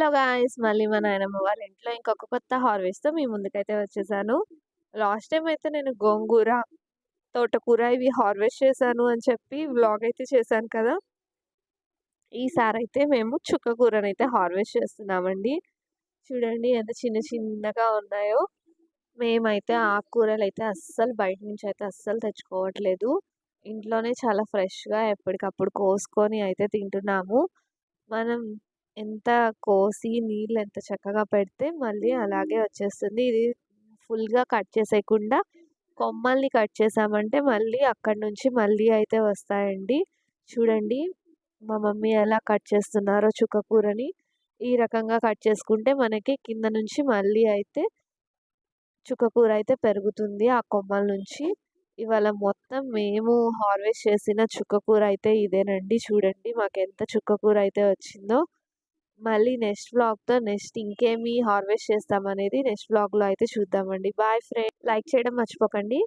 Hello guys! మళ్ళీ మా నాయనమ్మ వాళ్ళ ఇంట్లో ఇంకొక కొత్త హార్వెస్ట్తో మీ ముందుకైతే వచ్చేసాను. లాస్ట్ టైం అయితే నేను గోంగూర తోటకూర ఇవి హార్వెస్ట్ చేశాను అని చెప్పి వ్లాగ్ అయితే చేశాను కదా! ఈసారి అయితే మేము చుక్కకూరని అయితే హార్వెస్ట్ చేస్తున్నామండి. చూడండి ఎంత చిన్న చిన్నగా ఉన్నాయో. మేమైతే ఆకుకూరలు అయితే అస్సలు బయట నుంచి అయితే అస్సలు తెచ్చుకోవట్లేదు. ఇంట్లోనే చాలా ఫ్రెష్గా ఎప్పటికప్పుడు కోసుకొని అయితే తింటున్నాము. మనం ఎంత కోసి నీళ్ళు ఎంత చక్కగా పెడితే మళ్ళీ అలాగే వచ్చేస్తుంది. ఇది ఫుల్గా కట్ చేసేయకుండా కొమ్మల్ని కట్ చేసామంటే మళ్ళీ అక్కడ నుంచి మళ్ళీ అయితే వస్తాయండి. చూడండి మా మమ్మీ ఎలా కట్ చేస్తున్నారో చుక్కకూరని. ఈ రకంగా కట్ చేసుకుంటే మనకి కింద నుంచి మళ్ళీ అయితే చుక్కకూర అయితే పెరుగుతుంది ఆ కొమ్మల నుంచి. ఇవాళ మొత్తం మేము హార్వెస్ట్ చేసిన చుక్కకూర అయితే ఇదేనండి. చూడండి మాకు ఎంత చుక్కకూర అయితే వచ్చిందో. మళ్ళీ నెక్స్ట్ బ్లాగ్తో నెక్స్ట్ ఇంకేమి హార్వెస్ట్ చేస్తామనేది నెక్స్ట్ బ్లాగ్లో అయితే చూద్దామండి. బాయ్ ఫ్రెండ్ లైక్ చేయడం మర్చిపోకండి.